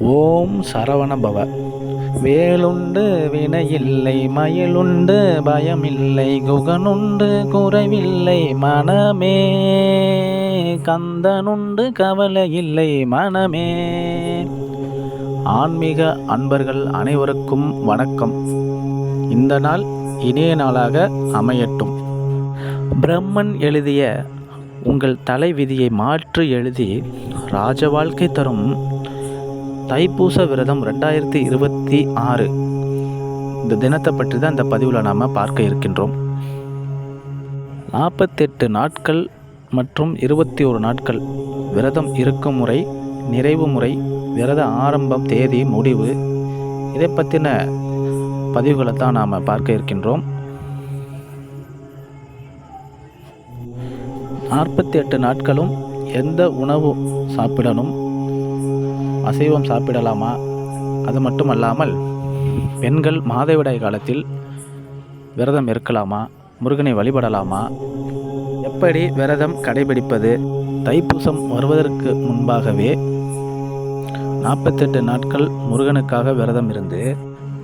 ஓம் சரவண பவ வேலுண்டு வினையில்லை மயிலுண்டு பயமில்லை குகனுண்டு குறைவில்லை மனமே கந்தனுண்டு கவலை இல்லை மனமே. ஆன்மீக அன்பர்கள் அனைவருக்கும் வணக்கம். இந்த நாள் இனிய நாளாக அமையட்டும். பிரம்மன் எழுதிய உங்கள் தலைவிதியை மாற்றி எழுதி ராஜ வாழ்க்கை தரும் தைப்பூச விரதம் ரெண்டாயிரத்தி இருபத்தி ஆறு. இந்த தினத்தை பற்றி தான் இந்த பதிவில் நாம் பார்க்க இருக்கின்றோம். நாற்பத்தெட்டு நாட்கள் மற்றும் இருபத்தி ஒரு நாட்கள் விரதம் இருக்கும் முறை நிறைவு முறை விரத ஆரம்பம் தேதி முடிவு இதை பற்றின பதிவுகளை தான் நாம் பார்க்க இருக்கின்றோம். நாற்பத்தி எட்டு நாட்களும் எந்த உணவு சாப்பிடணும் அசைவம் சாப்பிடலாமா? அது மட்டும் அல்லாமல் பெண்கள் மாதவிடாய் காலத்தில் விரதம் இருக்கலாமா? முருகனை வழிபடலாமா? எப்படி விரதம் கடைபிடிப்பது? தைப்பூசம் வருவதற்கு முன்பாகவே நாற்பத்தெட்டு நாட்கள் முருகனுக்காக விரதம் இருந்து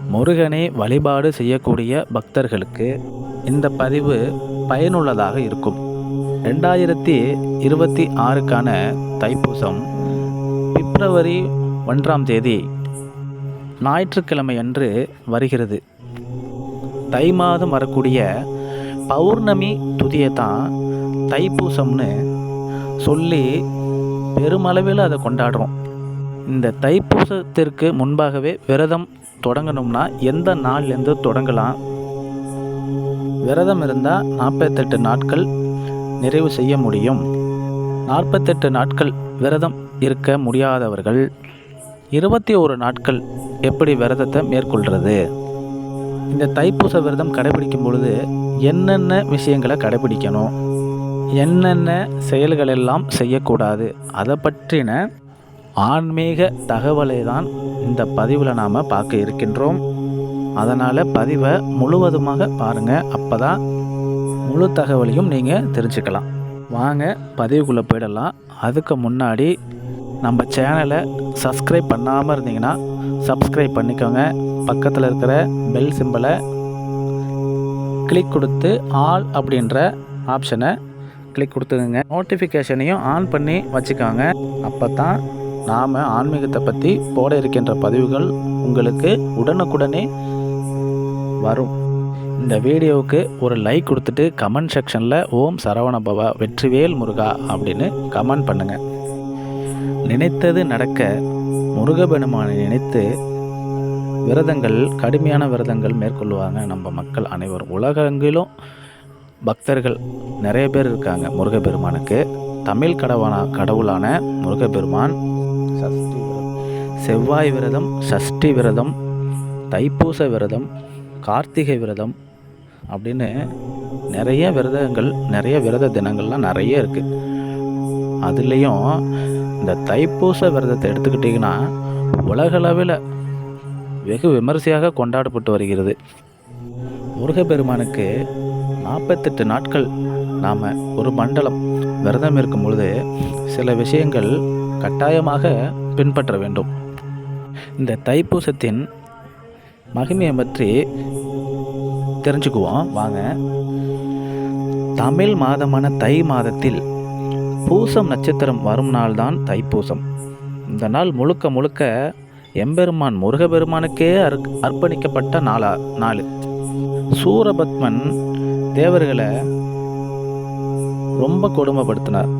முருகனை வழிபாடு செய்யக்கூடிய பக்தர்களுக்கு இந்த பதிவு பயனுள்ளதாக இருக்கும். ரெண்டாயிரத்தி இருபத்தி ஆறுக்கான தைப்பூசம் பிப்ரவரி ஒன்றாம் தேதி ஞாயிற்றுக்கிழமை அன்று வருகிறது. தை மாதம் வரக்கூடிய பௌர்ணமி துதியை தான் தைப்பூசம்னு சொல்லி பெருமளவில் அதை கொண்டாடுறோம். இந்த தைப்பூசத்திற்கு முன்பாகவே விரதம் தொடங்கணும்னா எந்த நாள்லேருந்து தொடங்கலாம்? விரதம் இருந்தால் நாற்பத்தெட்டு நாட்கள் நிறைவு செய்ய முடியும். நாற்பத்தெட்டு நாட்கள் விரதம் இருக்க முடியாதவர்கள் இருபத்தி ஒரு நாட்கள் எப்படி விரதத்தை மேற்கொள்கிறது இந்த தைப்பூச விரதம் கடைபிடிக்கும் பொழுது என்னென்ன விஷயங்களை கடைபிடிக்கணும்? என்னென்ன செயல்கள் எல்லாம் செய்யக்கூடாது? அதை பற்றின ஆன்மீக தகவலை தான் இந்த பதிவில் நாம் பார்க்க இருக்கின்றோம். அதனால் பதிவை முழுவதுமாக பாருங்கள் அப்போ தான் முழு தகவலையும் நீங்கள் தெரிஞ்சுக்கலாம். வாங்க பதிவுக்குள்ளே போயிடலாம். அதுக்கு முன்னாடி நம்ம சேனலை சப்ஸ்கிரைப் பண்ணாமல் இருந்தீங்கன்னா சப்ஸ்கிரைப் பண்ணிக்கோங்க. பக்கத்தில் இருக்கிற பெல் சிம்பலை கிளிக் கொடுத்து ஆல் அப்படின்ற ஆப்ஷனை கிளிக் கொடுத்துருங்க நோட்டிஃபிகேஷனையும் ஆன் பண்ணி வச்சுக்கோங்க. அப்போ தான் நாம் ஆன்மீகத்தை பற்றி போட இருக்கின்ற பதிவுகள் உங்களுக்கு உடனுக்குடனே வரும். இந்த வீடியோவுக்கு ஒரு லைக் கொடுத்துட்டு கமெண்ட் செக்ஷனில் ஓம் சரவணபவா வெற்றிவேல் முருகா அப்படின்னு கமெண்ட் பண்ணுங்கள் நினைத்தது நடக்க முருகபெருமானை நினைத்து விரதங்கள் கடுமையான விரதங்கள் மேற்கொள்வாங்க நம்ம மக்கள் அனைவரும். உலகெங்கிலும் பக்தர்கள் நிறைய பேர் இருக்காங்க முருகப்பெருமானுக்கு. தமிழ் கடவான கடவுளான முருகப்பெருமான் சஷ்டி செவ்வாய் விரதம் சஷ்டி விரதம் தைப்பூச விரதம் கார்த்திகை விரதம் அப்படின்னு நிறைய விரதங்கள் நிறைய விரத தினங்கள்லாம் நிறைய இருக்குது அதுலேயும் இந்த தைப்பூச விரதத்தை எடுத்துக்கிட்டிங்கன்னா உலகளவில் வெகு விமரிசையாக கொண்டாடப்பட்டு வருகிறது. முருகப்பெருமானுக்கு நாற்பத்தெட்டு நாட்கள் நாம் ஒரு மண்டலம் விரதம் இருக்கும் பொழுது சில விஷயங்கள் கட்டாயமாக பின்பற்ற வேண்டும். இந்த தைப்பூசத்தின் மகிமையை பற்றி தெரிஞ்சுக்குவோம். வாங்க. தமிழ் மாதமான தை மாதத்தில் பூசம் நட்சத்திரம் வரும் நாள்தான் தைப்பூசம். இந்த நாள் முழுக்க முழுக்க எம்பெருமான் முருகபெருமானுக்கே அர் அர்ப்பணிக்கப்பட்ட நாளா நாள். சூரபத்மன் தேவர்களை ரொம்ப கொடுமைப்படுத்தினார்.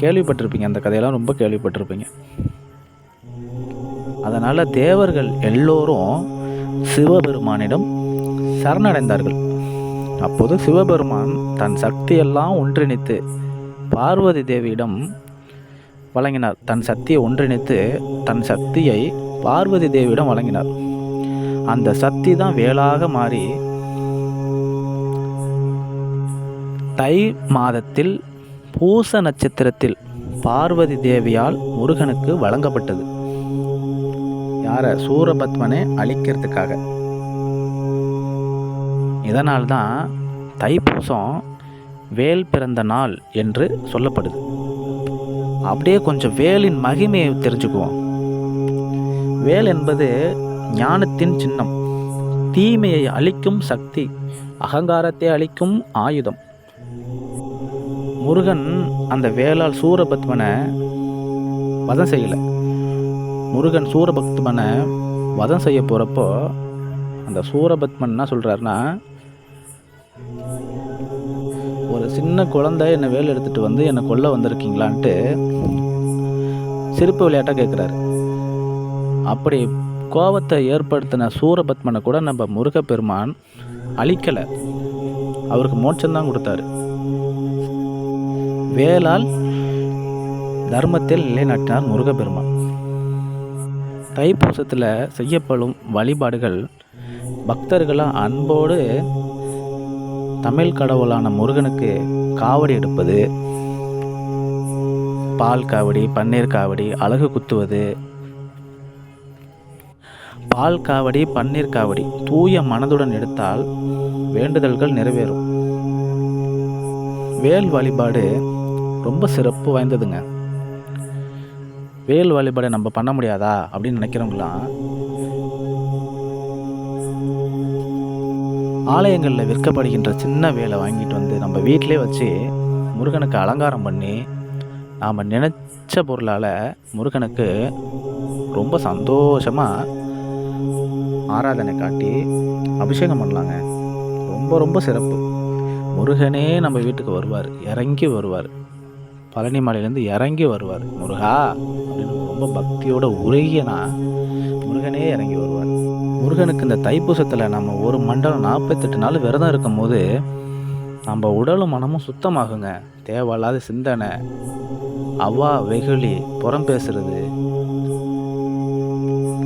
கேள்விப்பட்டிருப்பீங்க அந்த கதையெல்லாம் ரொம்ப கேள்விப்பட்டிருப்பீங்க. அதனால் தேவர்கள் எல்லோரும் சிவபெருமானிடம் சரணடைந்தார்கள். அப்போது சிவபெருமான் தன் சக்தியெல்லாம் ஒன்றிணைத்து பார்வதி தேவியிடம் வழங்கினார். தன் சக்தியை ஒன்றிணைத்து தன் சக்தியை பார்வதி தேவியிடம் வழங்கினார். அந்த சக்தி தான் வேளாக மாறி தை மாதத்தில் பூச நட்சத்திரத்தில் பார்வதி தேவியால் முருகனுக்கு வழங்கப்பட்டது. யார? சூரபத்மனை அழிக்கிறதுக்காக. இதனால்தான் தைப்பூசம் வேல் பிறந்த நாள் என்று சொல்லப்படுது. அப்படியே கொஞ்சம் வேலின் மகிமையை தெரிஞ்சுக்குவோம். வேல் என்பது ஞானத்தின் சின்னம். தீமையை அழிக்கும் சக்தி அகங்காரத்தை அழிக்கும் ஆயுதம். முருகன் அந்த வேளால் சூரபத்மனை வதம் செய்யலை. முருகன் சூரபத்மனை வதம் செய்ய போகிறப்போ அந்த சூரபத்மன் என்ன சொல்கிறாருன்னா ஒரு சின்ன குழந்தை என்னை வேலை எடுத்துகிட்டு வந்து என்னை கொல்ல வந்திருக்கீங்களான்ட்டு சிரிப்பு விளையாட்டாக கேட்குறாரு அப்படி கோபத்தை ஏற்படுத்தின சூரபத்மனை கூட நம்ம முருகப்பெருமான் அழிக்கலை. அவருக்கு மோட்சம்தான் கொடுத்தாரு. வேளால் தர்மத்தில் நிலைநாட்டினார் முருகப்பெருமான். தைப்பூசத்தில் செய்யப்படும் வழிபாடுகள் பக்தர்களாக அன்போடு தமிழ் கடவுளான முருகனுக்கு காவடி எடுப்பது பால் காவடி பன்னீர் காவடி அழகு குத்துவது. பால் காவடி பன்னீர் காவடி தூய மனதுடன் எடுத்தால் வேண்டுதல்கள் நிறைவேறும். வேல் வழிபாடு ரொம்ப சிறப்பு வாய்ந்ததுங்க. வேல் வழிபாடை நம்ம பண்ண முடியாதா அப்படின்னு நினைக்கிறவங்களாம் ஆலயங்களில் விற்கப்படுகின்ற சின்ன வேலை வாங்கிட்டு வந்து நம்ம வீட்டிலே வச்சு முருகனுக்கு அலங்காரம் பண்ணி நாம் நினச்ச பொருளால் முருகனுக்கு ரொம்ப சந்தோஷமாக ஆராதனை காட்டி அபிஷேகம் பண்ணலாங்க. ரொம்ப ரொம்ப சிறப்பு. முருகனே நம்ம வீட்டுக்கு வருவார். இறங்கி வருவார். பழனி மலையிலேருந்து இறங்கி வருவார். முருகா அப்படின்னு ரொம்ப பக்தியோட உருகியனா முருகனே இறங்கி வருவார் முருகனுக்கு இந்த தைப்பூசத்தில் நம்ம ஒரு மண்டலம் நாற்பத்தெட்டு நாள் விரதம் இருக்கும் போது நம்ம உடலும் மனமும் சுத்தமாகுங்க. தேவையில்லாத சிந்தனை அவ்வா வெகுளி புறம் பேசுறது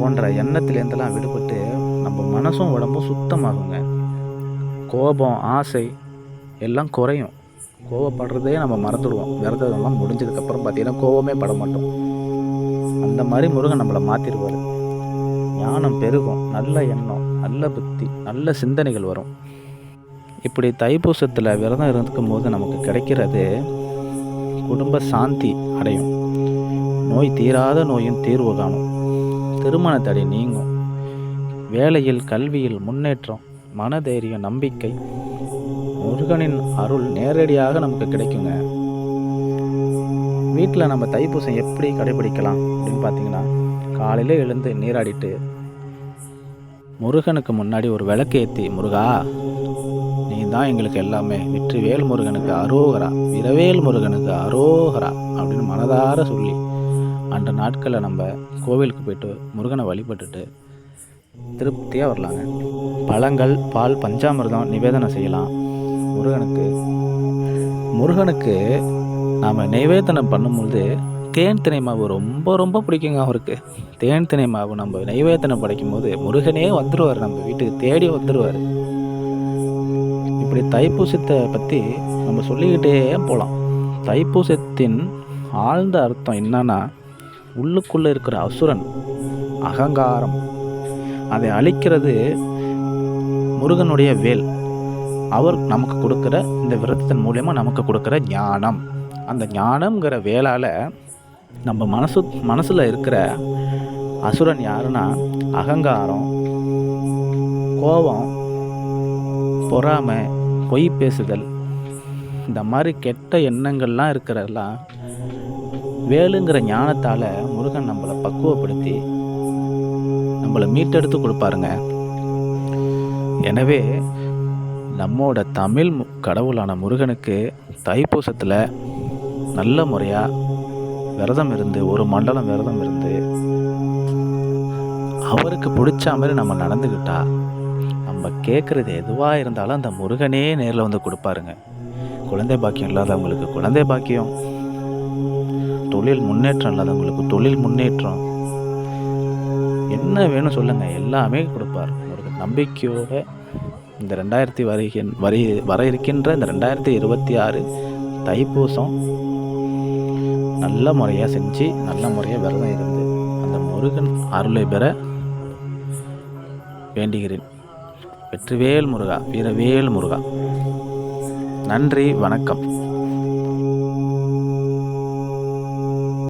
போன்ற எண்ணத்துலேருந்தெல்லாம் விடுபட்டு நம்ம மனசும் உடம்பும் சுத்தமாகுங்க. கோபம் ஆசை எல்லாம் குறையும். கோவப்படுறதே நம்ம மறந்துடுவோம். விரதம்லாம் முடிஞ்சதுக்கப்புறம் பார்த்தீங்கன்னா கோவமே பட மாட்டோம் அந்த மாதிரி முருகன் நம்மளை மாற்றிடுவார் ஞானம் பெருகும் நல்ல எண்ணம் நல்ல புத்தி நல்ல சிந்தனைகள் வரும். இப்படி தைப்பூசத்தில் விரதம் இருக்கும் போது நமக்கு கிடைக்கிறது குடும்ப சாந்தி அடையும். நோய் தீராத நோயும் தீர்வு காணும். திருமண தடை நீங்கும். வேலையில் கல்வியில் முன்னேற்றம் மனதைரியம் நம்பிக்கை முருகனின் அருள் நேரடியாக நமக்கு கிடைக்குங்க. வீட்டில் நம்ம தைப்பூசம் எப்படி கடைபிடிக்கலாம் அப்படின்னு பார்த்தீங்கன்னா காலையில் எழுந்து நீராடிட்டு முருகனுக்கு முன்னாடி ஒரு விளக்கு ஏற்றி முருகா நீ தான் எங்களுக்கு எல்லாமே. வெற்றிவேல் முருகனுக்கு அரோகரா விரவேல் முருகனுக்கு அரோகரா அப்படின்னு மனதார சொல்லி அந்த நாட்களில் நம்ம கோவிலுக்கு போயிட்டு முருகனை வழிபட்டுட்டு திருப்தியாக வரலாங்க. பழங்கள் பால் பஞ்சாமிர்தம் நிவேதனம் செய்யலாம். முருகனுக்கு முருகனுக்கு நாம் நைவேதனம் பண்ணும்பொழுது தேன் திணை மாவு ரொம்ப ரொம்ப பிடிக்குங்க அவருக்கு தேன் திணை மாவு நம்ம நைவேதனம் படைக்கும் போது முருகனே வந்துடுவார் நம்ம வீட்டுக்கு தேடி வந்துடுவார் இப்படி தைப்பூசத்தை பற்றி நம்ம சொல்லிக்கிட்டே போகலாம் தைப்பூசத்தின் ஆழ்ந்த அர்த்தம் என்னன்னா உள்ளுக்குள்ளே இருக்கிற அசுரன் அகங்காரம். அதை அழிக்கிறது முருகனுடைய வேல். அவர் நமக்கு கொடுக்குற இந்த விரதத்தின் மூலயமா நமக்கு கொடுக்குற ஞானம். அந்த ஞானம்ங்கிற வேளால் நம்ம மனசு மனசில் இருக்கிற அசுரன் யாருன்னா அகங்காரம் கோபம் பொறாமை பொய் பேசுதல். இந்த மாதிரி கெட்ட எண்ணங்கள்லாம் இருக்கிறதெல்லாம் வேலுங்கிற ஞானத்தால் முருகன் நம்மளை பக்குவப்படுத்தி நம்மளை மீட்டெடுத்து கொடுப்பாருங்க. எனவே நம்மோட தமிழ் கடவுளான முருகனுக்கு தைப்பூசத்தில் நல்ல முறையாக விரதம் இருந்து ஒரு மண்டலம் விரதம் இருந்து அவருக்கு பிடிச்ச மாதிரி நம்ம நடந்துக்கிட்டா நம்ம கேட்குறது எதுவாக இருந்தாலும் அந்த முருகனே நேரில் வந்து கொடுப்பாருங்க. குழந்தை பாக்கியம் இல்லாதவங்களுக்கு குழந்தை பாக்கியம். தொழில் முன்னேற்றம் இல்லாதவங்களுக்கு தொழில் முன்னேற்றம். என்ன வேணும் சொல்லுங்கள் எல்லாமே கொடுப்பார். ஒரு நம்பிக்கையோட இந்த ரெண்டாயிரத்தி வருகின் வரி வர இருக்கின்ற இந்த ரெண்டாயிரத்தி இருபத்தி ஆறு தைப்பூசம் நல்ல முறையாக செஞ்சு நல்ல முறையாக விரதம் இருந்து அந்த முருகன் அருளை பெற வேண்டுகிறேன். வெற்றிவேல் முருகா வீரவேல் முருகா. நன்றி வணக்கம்.